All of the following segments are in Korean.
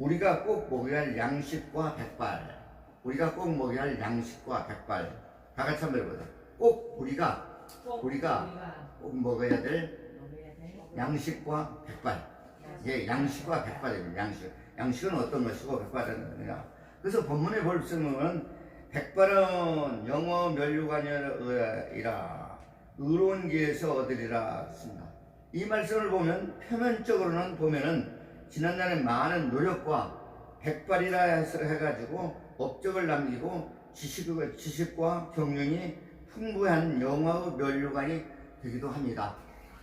우리가 꼭 먹여야 할 양식과 백발. 우리가 꼭 먹여야 할 양식과 백발. 다 같이 한번 해보자. 꼭 우리가 꼭 우리가 꼭 먹어야 될. 양식과 백발. 예, 양식과 백발입니다. 양식. 양식은 어떤 것이고 백발은 뭐냐. 그래서 본문의 볼씀은 백발은 영어 멸류관이라 의로운 길에서 얻으리라 했습니다. 이 말씀을 보면 표면적으로는 보면은 지난날의 많은 노력과 백발이라 해서 해가지고 업적을 남기고 지식과, 지식과 경륜이 풍부한 영어의 멸류관이 되기도 합니다.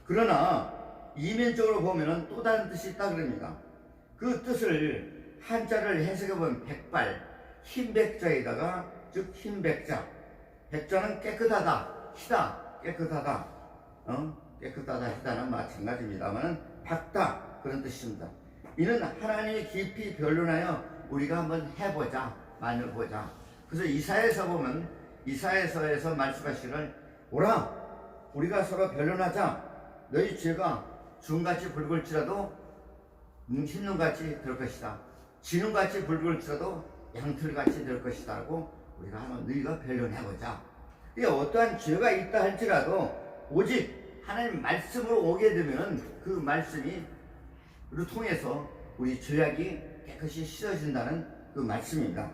그러나 이면적으로 보면은 또 다른 뜻이 있다 그럽니다. 그 뜻을 한자를 해석해 보면 백발, 흰백자에다가 즉 흰백자. 백자는 깨끗하다, 희다, 깨끗하다, 어? 깨끗하다, 희다는 마찬가지입니다만은 밝다 그런 뜻입니다. 이는 하나님이 깊이 변론하여 우리가 한번 해보자, 만들보자. 그래서 이사에서 보면 이사에서에서 말씀하시기를 오라, 우리가 서로 변론하자. 너희 죄가 주음같이 붉을지라도 음, 흰눈같이 될 것이다. 진눈같이 붉을지라도 양털같이 될 것이다 라고 우리가 한번 너희가 변론해보자. 이게 어떠한 죄가 있다 할지라도 오직 하나님 말씀으로 오게 되면 그 말씀이 를 통해서 우리 죄악이 깨끗이 씻어진다는 그 말씀입니다.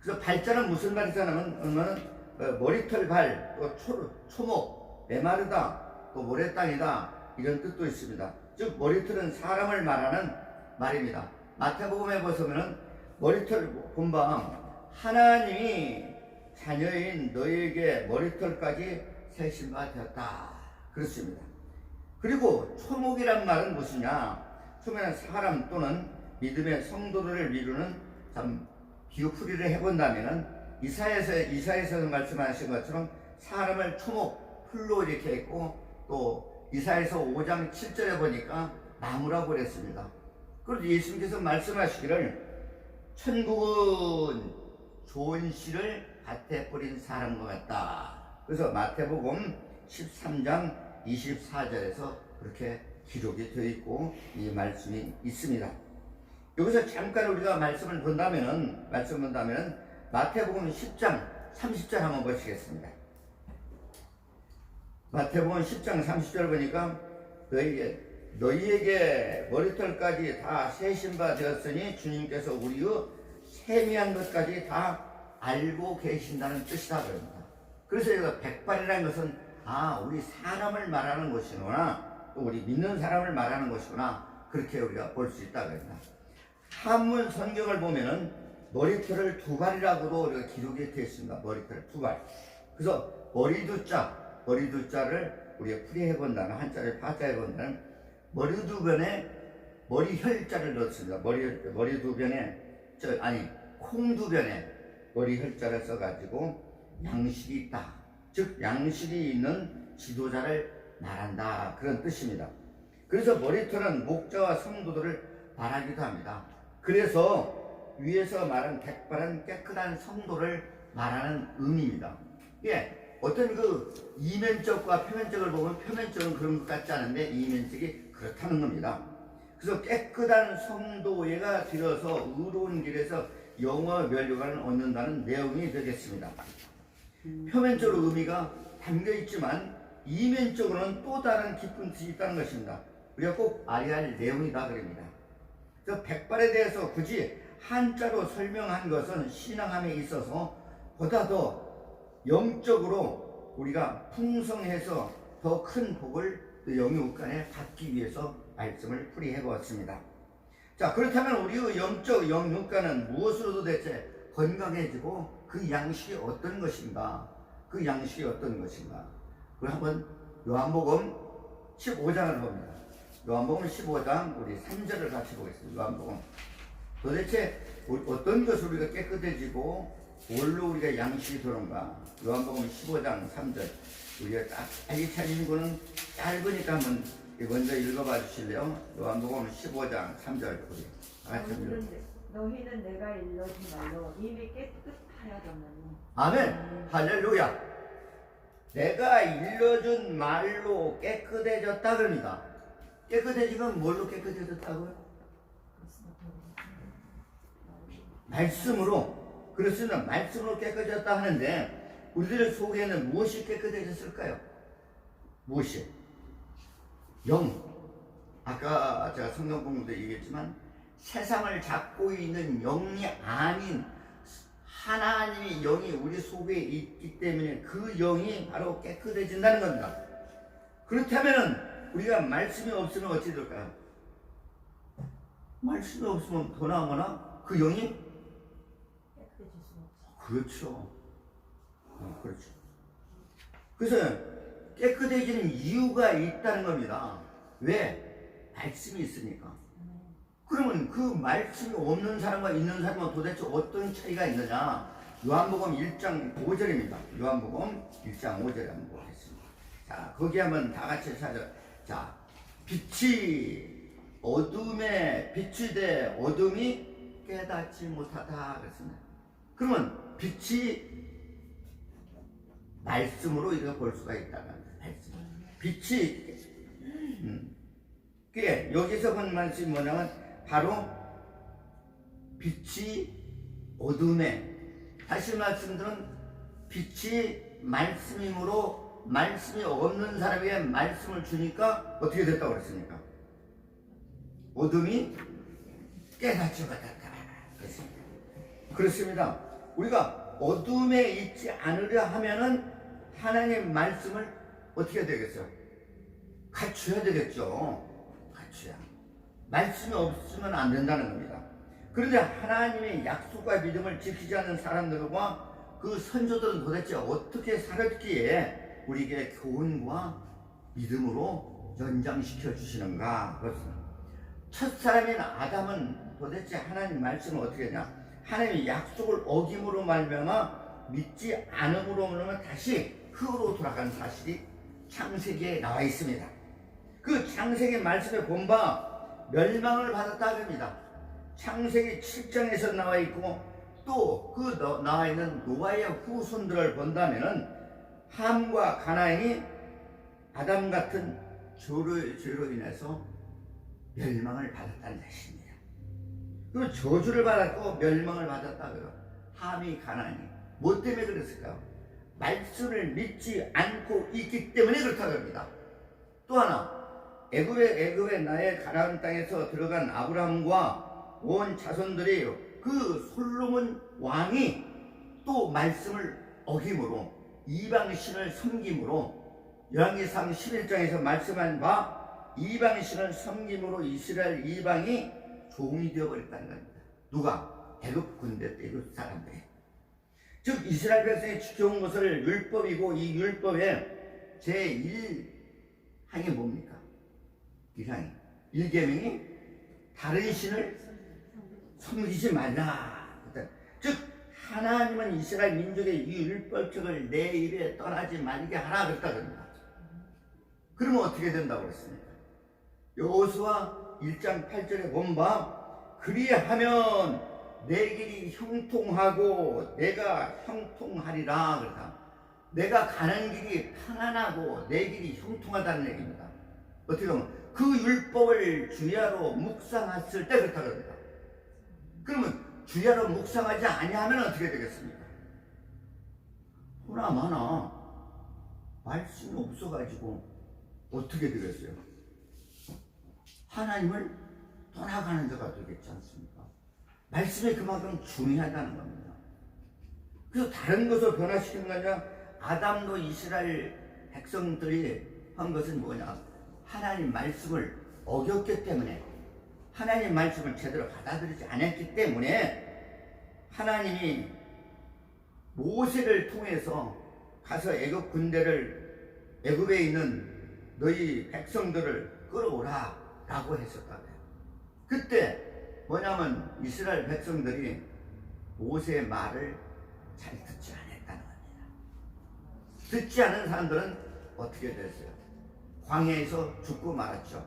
그래서 발자는 무슨 말이냐면 어, 머리털 발, 또 초, 초목, 메마르다, 또 모래땅이다 이런 뜻도 있습니다. 즉 머리털은 사람을 말하는 말입니다. 마태복음에 보시면은 머리털 본방 하나님이 자녀인 너에게 머리털까지 세신 바 되었다. 그렇습니다. 그리고 초목이란 말은 무엇이냐? 초목은 사람 또는 믿음의 성도를 이루는 참 비유풀이를 해본다면은 이사에서 이사에서 말씀하신 것처럼 사람을 초목 풀로 이렇게 했고 또 이사에서 5장 7절에 보니까 나무라고 그랬습니다. 그래서 예수님께서 말씀하시기를 천국은 좋은 씨를 밭에 뿌린 사람과 같다. 그래서 마태복음 13장 24절에서 그렇게 기록이 되어 있고 이 말씀이 있습니다. 여기서 잠깐 우리가 말씀을 본다면은 말씀 본다면은 마태복음 10장 30절 한번 보시겠습니다. 마태복음 10장 30절 보니까 너희에게 너희에게 머리털까지 다 세신 바 되었으니 주님께서 우리의 세미한 것까지 다 알고 계신다는 뜻이다 그럽니다. 그래서 여기가 백발이라는 것은 아 우리 사람을 말하는 것이구나 또 우리 믿는 사람을 말하는 것이구나 그렇게 우리가 볼 수 있다 그럽니다. 한문 성경을 보면은 머리털을 두 발이라고도 우리가 기록이 되어 있습니다. 머리털 두 발. 그래서 머리 두 자, 머리 두 자를 우리가 풀이해 본다는 한자를 파자해 본다는 머리 두 변에 머리 혈자를 넣습니다. 머리 머리 두 변에 저 아니 콩 두 변에 머리 혈자를 써가지고 양식이 있다. 즉 양식이 있는 지도자를 말한다 그런 뜻입니다. 그래서 머리털은 목자와 성도들을 말하기도 합니다. 그래서 위에서 말한 백발은 깨끗한 성도를 말하는 의미입니다. 예, 어떤 그 이면적과 표면적을 보면 표면적은 그런 것 같지 않은데 이면적이 그렇다는 겁니다. 그래서 깨끗한 성도회가 들어서 의로운 길에서 영어 멸류관을 얻는다는 내용이 되겠습니다. 표면적으로 의미가 담겨 있지만 이면적으로는 또 다른 깊은 뜻이 있다는 것입니다. 우리가 꼭 알아야 할 내용이다 그럽니다. 그 백발에 대해서 굳이 한자로 설명한 것은 신앙함에 있어서 보다 더 영적으로 우리가 풍성해서 더 큰 복을 또 영육간에 받기 위해서 말씀을 풀이해 보았습니다. 자 그렇다면 우리의 영적 영육간은 무엇으로 도대체 건강해지고 그 양식이 어떤 것인가? 그 양식이 어떤 것인가? 그걸 한번 요한복음 15장을 봅니다. 요한복음 15장 우리 3절을 같이 보겠습니다. 요한복음 도대체 어떤 것으로 우리가 깨끗해지고 뭘로 우리가 양식이 들어온가? 요한복음 15장 3절 우리가 딱 알기 거는 짧으니까 한번 먼저 읽어봐 주실래요? 요한복음 15장 3절 우리 같이 읽어. 너희는, 내가 일러준 말로 이미 깨끗하여졌느니 아멘 할렐루야 내가 일러준 말로 깨끗해졌다 그럽니다 깨끗해지면 뭘로 깨끗해졌다고요? 말씀으로 그렇습니다. 말씀으로 깨끗해졌다 하는데 우리들 속에는 무엇이 깨끗해졌을까요? 무엇이? 영. 아까 제가 성경 공부도 얘기했지만 세상을 잡고 있는 영이 아닌 하나님의 영이 우리 속에 있기 때문에 그 영이 바로 깨끗해진다는 겁니다. 그렇다면은 우리가 말씀이 없으면 어찌 될까요? 말씀이 없으면 변하거나 그 영이 깨끗해질 수 없어. 그렇죠. 어, 그렇죠. 그래서 깨끗해지는 이유가 있다는 겁니다. 왜? 말씀이 있으니까. 그러면 그 말씀이 없는 사람과 있는 사람은 도대체 어떤 차이가 있느냐? 요한복음 1장 5절입니다. 요한복음 1장 5절에 한번 보겠습니다. 자, 거기 한번 다 같이 찾아. 자, 빛이 어둠에 빛이 돼 어둠이 깨닫지 못하다 그랬습니다. 그러면 빛이 말씀으로 이거 볼 수가 있다는 말씀. 빛이 음. 그게 여기서 본 말씀이 뭐냐면 바로 빛이 어둠에 다시 말씀드린 빛이 말씀이므로 말씀이 없는 사람에게 말씀을 주니까 어떻게 됐다고 그랬습니까? 어둠이 깨닫지 못했다. 그랬습니다. 그렇습니다. 우리가 어둠에 있지 않으려 하면은 하나님 말씀을 어떻게 되겠어요? 갖춰야 되겠죠. 갖춰야. 말씀이 없으면 안 된다는 겁니다. 그런데 하나님의 약속과 믿음을 지키지 않는 사람들과 그 선조들은 도대체 어떻게 살았기에 우리에게 교훈과 믿음으로 연장시켜 주시는가? 첫 사람인 아담은 도대체 하나님 말씀을 어떻게 했냐? 하나님의 약속을 어김으로 말미암아 믿지 않음으로 말미암아 다시 흙으로 돌아간 사실이 창세기에 나와 있습니다. 그 창세기 말씀에 본바 멸망을 받았다 합니다. 창세기 7장에서 나와 있고 또 그 나와 있는 노아의 후손들을 본다면은 함과 가나안이 아담 같은 죄로, 죄로 인해서 멸망을 받았다는 것입니다. 그 저주를 받았고 멸망을 받았다 그러 함이 가나안이 뭐 때문에 그랬을까요? 말씀을 믿지 않고 있기 때문에 그렇다 그럽니다. 또 하나 애굽의 애굽의 나의 가나안 땅에서 들어간 아브라함과 온 자손들이 그 솔로몬 왕이 또 말씀을 어김으로 이방 신을 섬김으로 열왕기상 11장에서 말씀한 바 이방 신을 섬김으로 이스라엘 이방이 종이 되어 버렸다는 겁니다. 누가 애굽 군대 때 애굽 사람들이. 즉 이스라엘 백성이 지켜온 것을 율법이고 이 율법의 제1항이 뭡니까? 1항이 1계명이 다른 신을 섬기지 말라. 즉 하나님은 이스라엘 민족의 이 율법책을 내 입에 떠나지 말게 하라 그랬다 그럽니다. 그러면 어떻게 된다고 그랬습니까? 여호수아 1장 8절에 본바 그리하면 내 길이 형통하고 내가 형통하리라 그러다. 내가 가는 길이 평안하고 내 길이 형통하다는 얘기입니다. 어떻게 보면 그 율법을 주야로 묵상했을 때 그렇다 그럽니다. 그러면 주야로 묵상하지 아니하면 어떻게 되겠습니까? 호나마나 말씀이 없어가지고 어떻게 되겠어요? 하나님을 떠나가는 데가 되겠지 않습니까? 말씀이 그만큼 중요하다는 겁니다. 그래서 다른 것을 변화시키는 게 아니라 아담도 이스라엘 백성들이 한 것은 뭐냐? 하나님 말씀을 어겼기 때문에 하나님 말씀을 제대로 받아들이지 않았기 때문에 하나님이 모세를 통해서 가서 애굽 군대를 애굽에 있는 너희 백성들을 끌어오라 라고 했었다고요. 그때 뭐냐면 이스라엘 백성들이 모세의 말을 잘 듣지 않았다는 겁니다. 듣지 않은 사람들은 어떻게 됐어요? 광야에서 죽고 말았죠.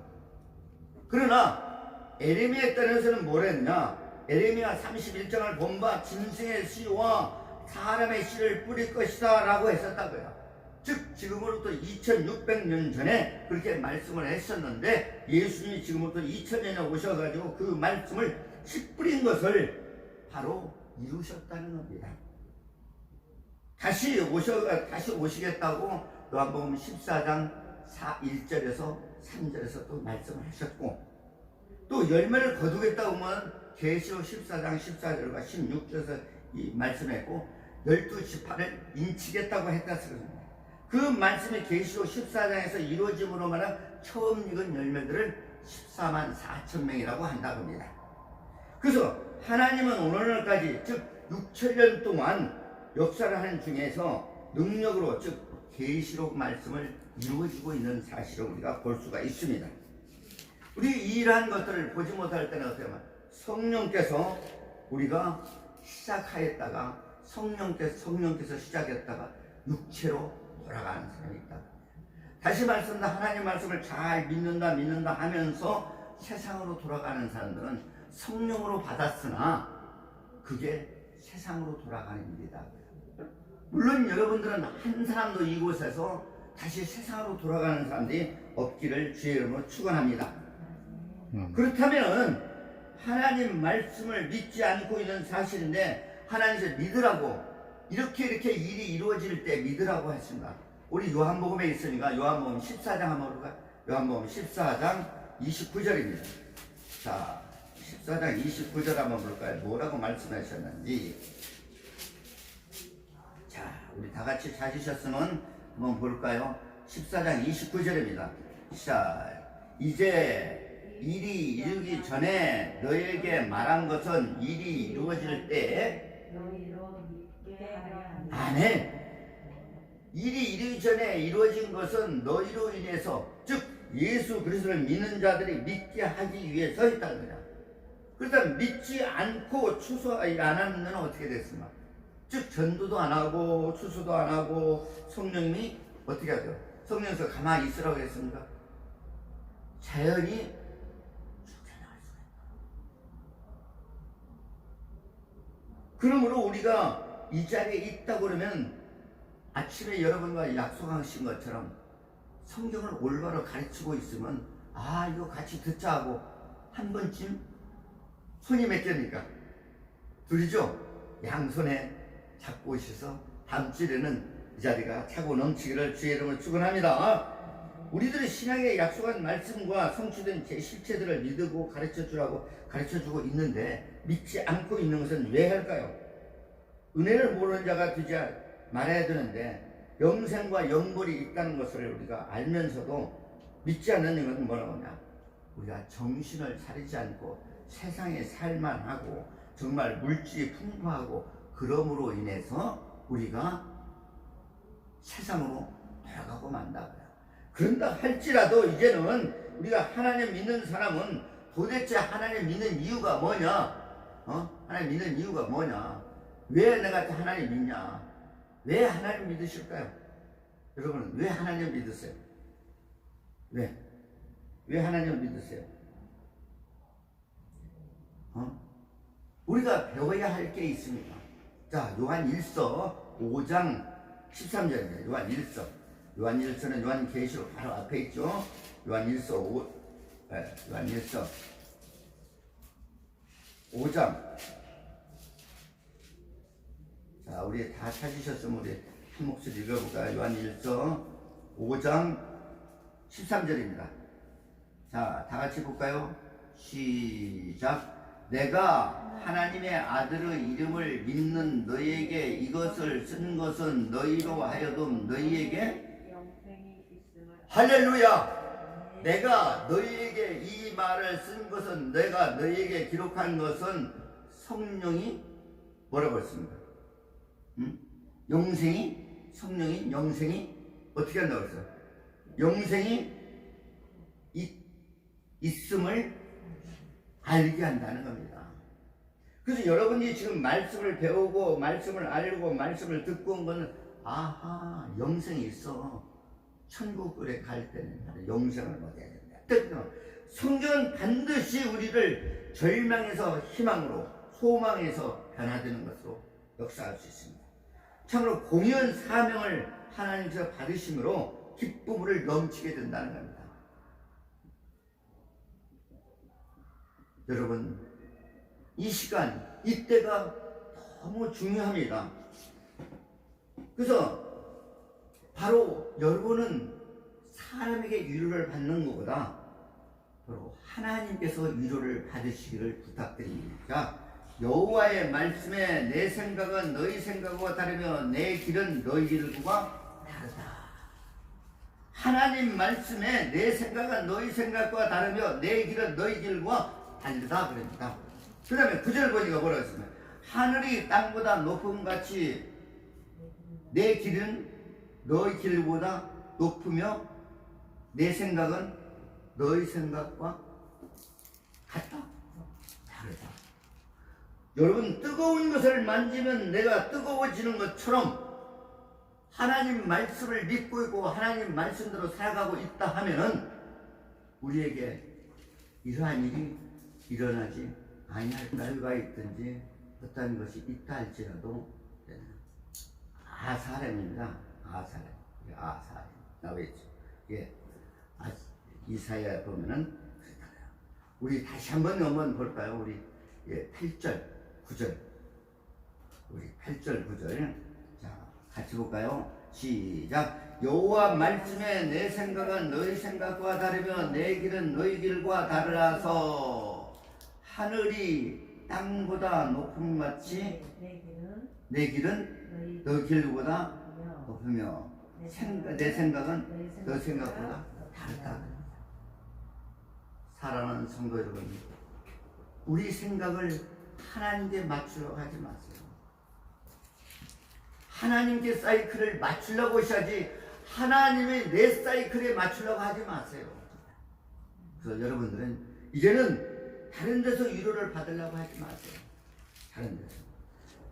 그러나 에레미야 때에서는 뭘 했냐? 에레미야 31장을 본바 짐승의 씨와 사람의 씨를 뿌릴 것이다 라고 했었다고요. 즉 지금으로부터 2600년 전에 그렇게 말씀을 했었는데 예수님이 지금부터 2000년에 오셔가지고 그 말씀을 씨 뿌린 것을 바로 이루셨다는 겁니다. 다시 오셔 다시 오시겠다고 요한복음 14장 4, 1절에서 3절에서 또 말씀을 하셨고 또 열매를 거두겠다고 하면 계시록 14장 14절과 16절에서 이 말씀했고 열두 지파를 인치겠다고 했다 쓰거든요. 그 말씀이 계시록 14장에서 이루어짐으로 말한 처음 익은 열매들을 14만 4천 명이라고 한다고 합니다. 그래서 하나님은 오늘날까지 즉 6천년 동안 역사를 하는 중에서 능력으로 즉 계시록 말씀을 이루어지고 있는 사실을 우리가 볼 수가 있습니다. 우리 이러한 것들을 보지 못할 때는 어떻게 하면 성령께서 우리가 시작하였다가 성령께서 성령께서 시작했다가 육체로 돌아가는 사람이 있다. 다시 말씀다 하나님 말씀을 잘 믿는다 믿는다 하면서 세상으로 돌아가는 사람들은 성령으로 받았으나 그게 세상으로 돌아가는 일이다. 물론 여러분들은 한 사람도 이곳에서 다시 세상으로 돌아가는 사람들이 없기를 주의 이름으로 축원합니다. 그렇다면 하나님 말씀을 믿지 않고 있는 사실인데 하나님을 믿으라고 이렇게 이렇게 일이 이루어질 때 믿으라고 했습니다. 우리 요한복음에 있으니까 요한복음 14장 한번 볼까? 요한복음 14장 29절입니다. 자, 14장 29절 한번 볼까요? 뭐라고 말씀하셨는지. 자, 우리 다 같이 찾으셨으면 한번 볼까요? 14장 29절입니다. 자, 이제 일이 이르기 전에 너에게 말한 것은 일이 이루어질 때 너희로 믿게 하려 함이라. 안해. 일이 이르기 전에 이루어진 것은 너희로 인해서 즉 예수 그리스도를 믿는 자들이 믿게 하기 위해서 있다는 거야. 그러다 믿지 않고 추수 안 하는 데는 어떻게 됐습니까? 즉 전도도 안 하고 추수도 안 하고 성령님이 어떻게 하죠? 성령에서 가만히 있으라고 했습니까? 자연히 쫓겨나갈 수가 있다. 그러므로 우리가 이 자리에 있다 그러면 아침에 여러분과 약속하신 것처럼 성경을 올바로 가르치고 있으면 아 이거 같이 듣자 하고 한 번쯤 손이 몇 개입니까? 둘이죠? 양손에 잡고 오셔서 다음 주에는 이 자리가 차고 넘치기를 주의 이름으로 축원합니다. 우리들의 신앙에 약속한 말씀과 성취된 제 실체들을 믿고 가르쳐 주라고 가르쳐 주고 있는데 믿지 않고 있는 것은 왜 할까요? 은혜를 모르는 자가 되지 말아야 되는데 영생과 영벌이 있다는 것을 우리가 알면서도 믿지 않는 것은 뭐라고 하냐? 우리가 정신을 차리지 않고 세상에 살만 하고 정말 물질이 풍부하고 그럼으로 인해서 우리가 세상으로 돌아가고 만다고요. 그런다 할지라도 이제는 우리가 하나님 믿는 사람은 도대체 하나님 믿는 이유가 뭐냐? 어? 하나님 믿는 이유가 뭐냐? 왜 내가 하나님 믿냐? 왜 하나님 믿으실까요? 여러분 왜 하나님 믿으세요? 왜? 왜 하나님 믿으세요? 어? 우리가 배워야 할 게 있습니다. 자, 요한 1서 5장 13절입니다. 요한 1서. 요한 1서는 요한 계시록 바로 앞에 있죠. 요한 1서 5, 네, 요한 1서 5장. 자, 우리 다 찾으셨으면 우리 한 목소리 읽어볼까요? 요한 1서 5장 13절입니다. 자, 다 같이 볼까요? 시작. 내가 하나님의 아들의 이름을 믿는 너희에게 이것을 쓴 것은 너희로 하여금 너희에게 할렐루야! 내가 너희에게 이 말을 쓴 것은 내가 너희에게 기록한 것은 성령이 뭐라고 했습니까? 응? 영생이 성령이 영생이 어떻게 한다고 했어요? 영생이 있, 있음을 알게 한다는 겁니다. 그래서 여러분이 지금 말씀을 배우고 말씀을 알고 말씀을 듣고 온 거는 아하 영생이 있어 천국에 갈 때는 영생을 얻어야 된다. 뜻은 성경은 반드시 우리를 절망에서 희망으로 소망에서 변화되는 것으로 역사할 수 있습니다. 참으로 공연 사명을 하나님께서 받으심으로 기쁨을 넘치게 된다는 겁니다. 여러분 이 시간 이때가 너무 중요합니다. 그래서 바로 여러분은 사람에게 위로를 받는 것보다 바로 하나님께서 위로를 받으시기를 부탁드립니다. 여호와의 말씀에 내 생각은 너희 생각과 다르며 내 길은 너희 길과 다르다. 하나님 말씀에 내 생각은 너희 생각과 다르며 내 길은 너희 길과 다르다 그럽니다. 그 다음에 구절 보니까 뭐라 했으면 하늘이 땅보다 높음 같이 내 길은 너희 길보다 높으며 내 생각은 너희 생각과 같다. 다르다. 여러분 뜨거운 것을 만지면 내가 뜨거워지는 것처럼 하나님 말씀을 믿고 있고 하나님 말씀대로 살아가고 있다 하면은 우리에게 이러한 일이 일어나지 아니할 날가 있든지 어떤 것이 있다 할지라도 아사렘입니다. 아사렘. 이게 아사렘. 나와 있죠. 예. 아, 이사야 보면은 그렇잖아요. 우리 다시 한번 한번 볼까요? 우리 예, 8절, 9절. 우리 8절, 9절. 자, 같이 볼까요? 시작. 여호와 말씀에 내 생각은 너희 생각과 다르며 내 길은 너희 길과 다르라서 하늘이 땅보다 높음 같이 내 길은 내 길은 너 길보다 높으며 내 생각은 너 생각보다 다르다. 사랑하는 성도 여러분, 우리 생각을 하나님께 맞추려고 하지 마세요. 하나님께 사이클을 맞추려고 하셔야지 하나님의 내 사이클에 맞추려고 하지 마세요. 그래서 여러분들은 이제는 다른 데서 위로를 받으려고 하지 마세요. 다른 데서.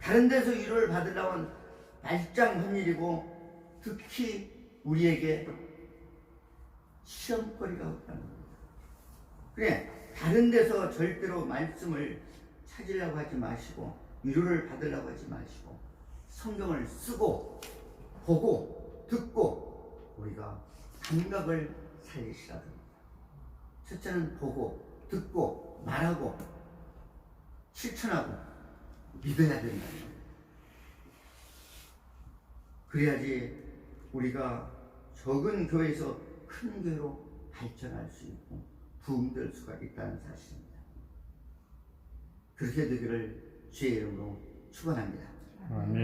다른 데서 위로를 받으려고 하면 말짱한 일이고 특히 우리에게 시험거리가 없다는 겁니다. 그래, 다른 데서 절대로 말씀을 찾으려고 하지 마시고, 위로를 받으려고 하지 마시고, 성경을 쓰고, 보고, 듣고, 우리가 감각을 살리시라 합니다. 첫째는 보고, 듣고, 말하고, 실천하고, 믿어야 겁니다. 그래야지 우리가 적은 교회에서 큰 교회로 발전할 수 있고 부흥될 수가 있다는 사실입니다. 그렇게 되기를 주의 이름으로 축원합니다. 아멘.